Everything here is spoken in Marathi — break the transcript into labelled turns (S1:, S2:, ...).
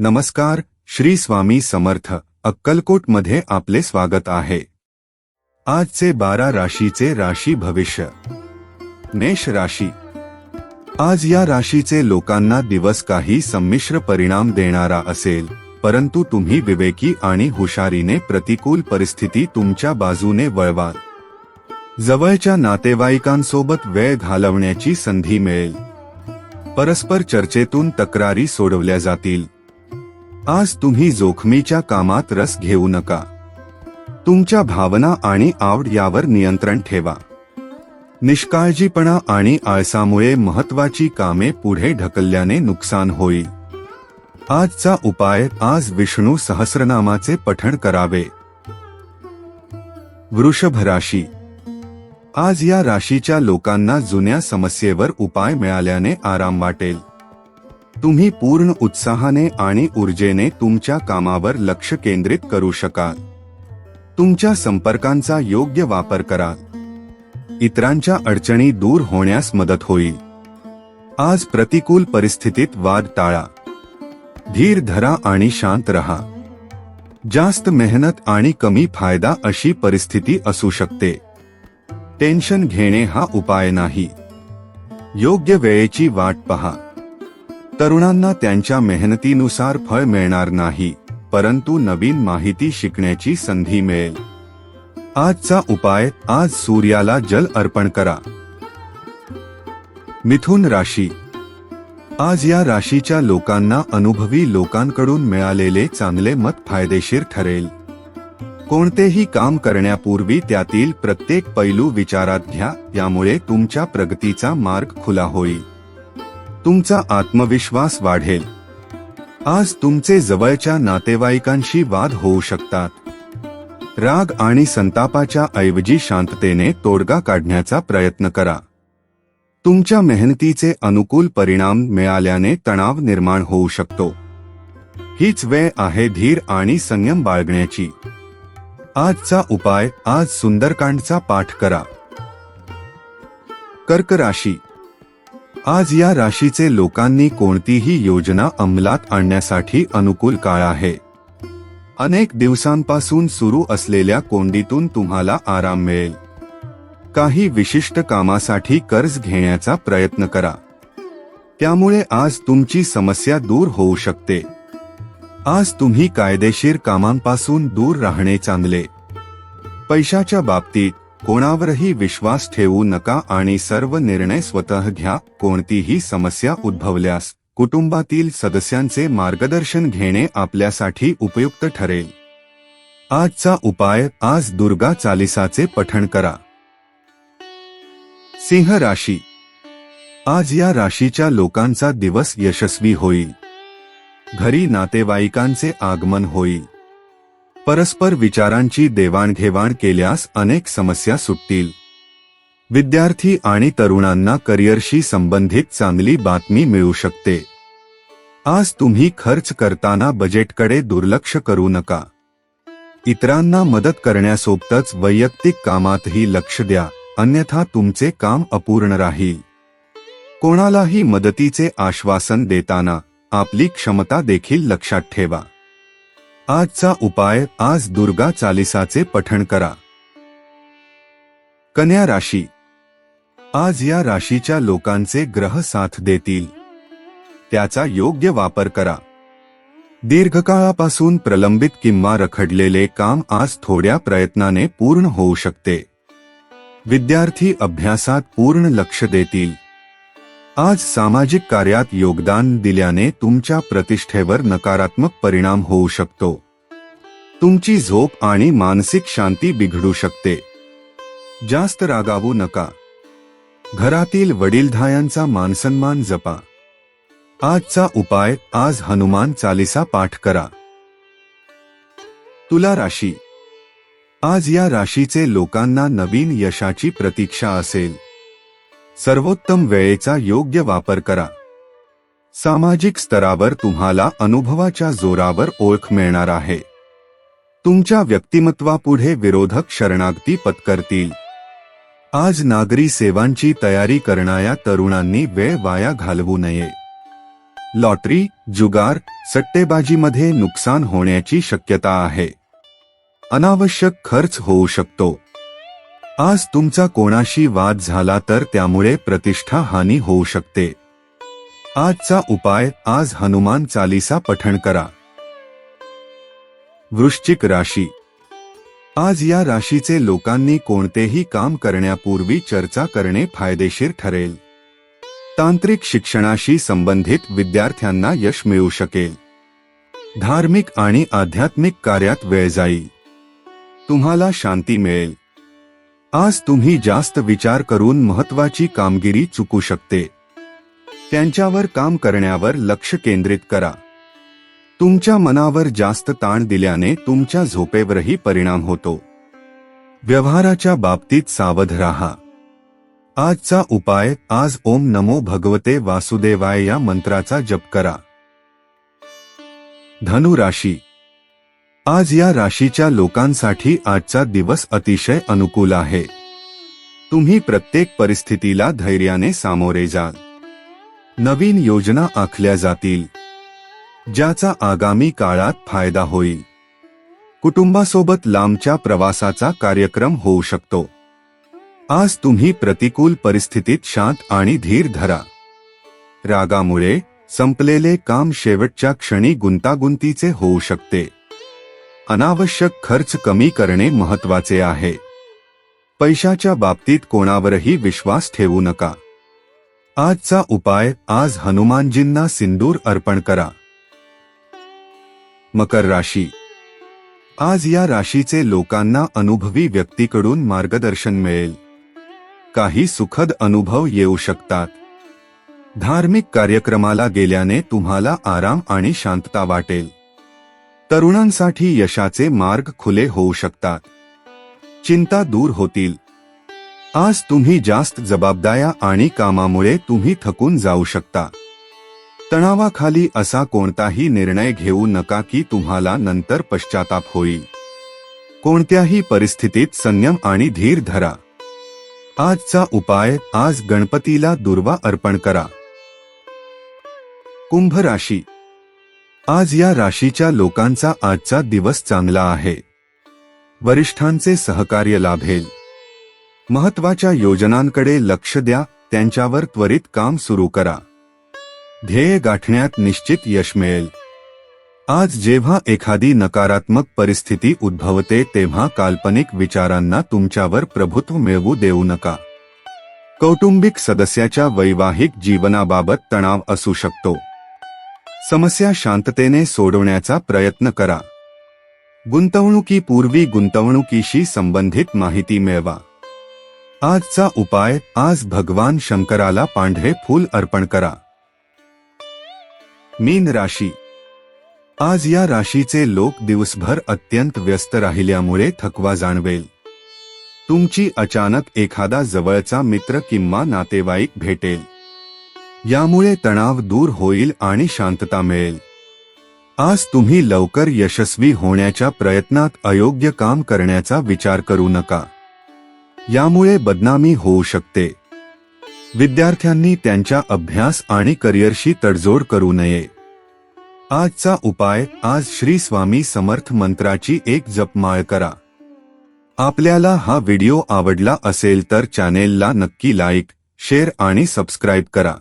S1: नमस्कार श्री स्वामी समर्थ अक्कलकोटमध्ये आपले स्वागत आहे. आजचे बारा राशीचे राशी भविष्य. मेष राशी. आज या राशीचे लोकांना दिवस काही संमिश्र परिणाम देणारा असेल परंतु तुम्ही विवेकी आणि हुशारीने प्रतिकूल परिस्थिती तुमच्या बाजूने वळवाल. जवळच्या नातेवाईकांसोबत वेळ घालवण्याची संधी मिळेल. परस्पर चर्चेतून तक्रारी सोडवल्या जातील. आज तुम्ही जोखमीच्या कामात रस घेऊ नका. तुमच्या भावना आणि आवड यावर नियंत्रण ठेवा. निष्काळजीपणा आणि आळसामुळे महत्वाची कामे पुढे ढकलल्याने नुकसान होईल. आजचा उपाय आज विष्णू सहस्रनामाचे पठण करावे. वृषभ राशी. आज या राशीच्या लोकांना जुन्या समस्येवर उपाय मिळाल्याने आराम वाटेल. तुम्ही पूर्ण उत्साहाने आणि ऊर्जेने तुमच्या कामावर लक्ष केंद्रित करू शकाल. तुमच्या संपर्कांचा योग्य वापर करा इतरांच्या अडचणी दूर होण्यास मदत होईल. आज प्रतिकूल परिस्थितीत वाद टाळा. धीर धरा आणि शांत रहा. जास्त मेहनत आणि कमी फायदा अशी परिस्थिती असू शकते. टेन्शन घेणे हा उपाय नाही. योग्य वेळेची वाट पहा. तरुणांना त्यांच्या मेहनतीनुसार फळ मिळणार नाही परंतु नवीन माहिती शिकण्याची संधी मिळेल. आजचा उपाय आज सूर्याला जल अर्पण करा. मिथुन राशी. आज या राशीच्या लोकांना अनुभवी लोकांकडून मिळालेले चांगले मत फायदेशीर ठरेल. कोणतेही काम करण्यापूर्वी त्यातील प्रत्येक पैलू विचारात घ्या यामुळे तुमच्या प्रगतीचा मार्ग खुला होईल. तुमचा आत्मविश्वास वाढेल. आज तुमचे जवळच्या नातेवाईकांशी वाद होऊ शकतात. राग आणि संतापाच्या ऐवजी शांततेने तोडगा काढण्याचा प्रयत्न करा. तुमच्या मेहनतीचे अनुकूल परिणाम मिळाल्याने तणाव निर्माण होऊ शकतो. हीच वेळ आहे धीर आणि संयम बाळगण्याची. आजचा उपाय आज सुंदरकांडचा पाठ करा. कर्क राशी आज या राशीचे लोकांनी कोणतीही योजना अंमलात आणण्यासाठी अनुकूल काळ आहे. अनेक दिवसांपासून सुरू असलेल्या कोंडीतून तुम्हाला आराम मिळेल. काही विशिष्ट कामासाठी कर्ज घेण्याचा प्रयत्न करा. त्यामुळे आज तुमची समस्या दूर होऊ शकते. आज तुम्ही कायदेशीर कामांपासून दूर राहणे चांगले. पैशाच्या बाबतीत कोणावरही विश्वास ठेवू नका आणि सर्व निर्णय स्वतः घ्या. कोणतीही समस्या उद्भवल्यास कुटुंबातील सदस्यांचे मार्गदर्शन घेणे आपल्यासाठी उपयुक्त ठरेल. आजचा उपाय आज दुर्गा चालिसाचे पठण करा. सिंह राशी. आज या राशीच्या लोकांचा दिवस यशस्वी होईल. घरी नातेवाईकांचे आगमन होईल. परस्पर विचारांची देवाणघेवाण केल्यास अनेक समस्या सुटतील. विद्यार्थी आणि तरुणांना करिअरशी संबंधित चांगली बातमी मिळू शकते. आज तुम्ही खर्च करताना बजेटकडे दुर्लक्ष करू नका. इतरांना मदत करण्यासोबतच वैयक्तिक कामातही लक्ष द्या अन्यथा तुमचे काम अपूर्ण राहील. कोणालाही मदतीचे आश्वासन देताना आपली क्षमता देखील लक्षात ठेवा. आजचा उपाय आज दुर्गा चालिसाचे पठण करा. कन्या राशी. आज या राशीच्या लोकांचे ग्रह साथ देतील. त्याचा योग्य वापर करा. दीर्घकाळापासून प्रलंबित किंवा रखडलेले काम आज थोड्या प्रयत्नाने पूर्ण होऊ शकते. विद्यार्थी अभ्यासात पूर्ण लक्ष देतील. आज सामाजिक कार्यात योगदान दिल्याने तुमच्या प्रतिष्ठेवर नकारात्मक परिणाम होऊ शकतो. तुमची झोप आणि मानसिक शांती बिघडू शकते. जास्त रागावू नका. घरातील वडीलधायांचा मानसन्मान जपा. आजचा उपाय आज हनुमान चालिसा पाठ करा. तुला राशी. आज या राशीचे लोकांना नवीन यशाची प्रतीक्षा असेल. सर्वोत्तम वेळेचा योग्य वापर करा. सामाजिक स्तरावर तुम्हाला अनुभवाच्या जोरावर ओळख मिळणार आहे. तुमच्या व्यक्तिमत्वापुढे विरोधक शरणागती पत्करतील. आज नागरी सेवांची तयारी करणाऱ्या तरुणांनी वेळ वाया घालवू नये. लॉटरी जुगार सट्टेबाजीमध्ये नुकसान होण्याची शक्यता आहे. अनावश्यक खर्च होऊ शकतो. आज तुमचा कोणाशी वाद झाला तर त्यामुळे प्रतिष्ठा हानी होऊ शकते. आजचा उपाय आज हनुमान चालीसा पठण करा. वृश्चिक राशी. आज या राशीचे लोकांनी कोणतेही काम करण्यापूर्वी चर्चा करणे फायदेशीर ठरेल. तांत्रिक शिक्षणाशी संबंधित विद्यार्थ्यांना यश मिळू शकेल. धार्मिक आणि आध्यात्मिक कार्यात वेळ जाईल. तुम्हाला शांती मिळेल. आज तुम्ही जास्त विचार करून महत्वाची कामगिरी चुकू शकते. त्यांच्यावर काम करण्यावर लक्ष केंद्रित करा. तुमच्या मनावर जास्त ताण दिल्याने तुमच्या झोपेवरही परिणाम होतो. व्यवहाराच्या बाबतीत सावध राहा. आजचा उपाय आज ओम नमो भगवते वासुदेवाय या मंत्राचा जप करा. धनु राशी आज या राशीच्या लोकांसाठी आजचा दिवस अतिशय अनुकूल आहे. तुम्ही प्रत्येक परिस्थितीला धैर्याने सामोरे जाल नवीन योजना आखल्या जातील. ज्याचा आगामी काळात फायदा होईल. कुटुंबासोबत लांबच्या प्रवासाचा कार्यक्रम होऊ शकतो. आज तुम्ही प्रतिकूल परिस्थितीत शांत आणि धीर धरा. रागामुळे संपलेले काम शेवटच्या क्षणी गुंतागुंतीचे होऊ शकते. अनावश्यक खर्च कमी करणे महत्त्वाचे आहे. पैशाच्या बाबतीत कोणावरही विश्वास ठेवू नका. आजचा उपाय आज हनुमानजींना सिंदूर अर्पण करा. मकर राशी. आज या राशीचे लोकांना अनुभवी व्यक्तीकडून मार्गदर्शन मिळेल. काही सुखद अनुभव येऊ शकतात. धार्मिक कार्यक्रमाला गेल्याने तुम्हाला आराम आणि शांतता वाटेल. तरुणांसाठी यशाचे मार्ग खुले होऊ शकतात. चिंता दूर होतील. आज तुम्ही जास्त जबाबदाऱ्या आणि कामामुळे तुम्ही थकून जाऊ शकता. तणावाखाली असा कोणताही निर्णय घेऊ नका की तुम्हाला नंतर पश्चाताप होईल. कोणत्याही परिस्थितीत संयम आणि धीर धरा. आजचा उपाय आज गणपतीला दुर्वा अर्पण करा. कुंभ राशी. आज या राशीच्या लोकांचा आजचा दिवस चांगला आहे. वरिष्ठांचे सहकार्य लाभेल. महत्त्वाच्या योजनांकडे लक्ष द्या त्यांच्यावर त्वरित काम सुरू करा. ध्येय गाठण्यात निश्चित यश मिळेल. आज जेव्हा एखादी नकारात्मक परिस्थिती उद्भवते तेव्हा काल्पनिक विचारांना तुमच्यावर प्रभुत्व मिळवू देऊ नका. कौटुंबिक सदस्याच्या वैवाहिक जीवनाबाबत तणाव असू शकतो. समस्या शांततेने सोडवण्याचा प्रयत्न करा. गुंतवणुकीपूर्वी गुंतवणुकीशी संबंधित माहिती मिळवा. आजचा उपाय आज भगवान शंकराला पांढरे फूल अर्पण करा. मीन राशी. आज या राशीचे लोक दिवसभर अत्यंत व्यस्त राहिल्यामुळे थकवा जाणवेल. तुमची अचानक एखादा जवळचा मित्र किंवा नातेवाईक भेटेल. यामुळे तणाव दूर होईल आणि शांतता मिळेल. आज तुम्ही लवकर यशस्वी होण्याच्या प्रयत्नात अयोग्य काम करण्याचा विचार करू नका. यामुळे बदनामी होऊ शकते. विद्यार्थ्यांनी त्यांच्या अभ्यास आणि करिअरशी तडजोड करू नये. आजचा उपाय आज श्री स्वामी समर्थ मंत्राची एक जपमाळ करा. आपल्याला हा व्हिडिओ आवडला असेल तर चॅनेलला नक्की लाईक शेअर आणि सबस्क्राईब करा.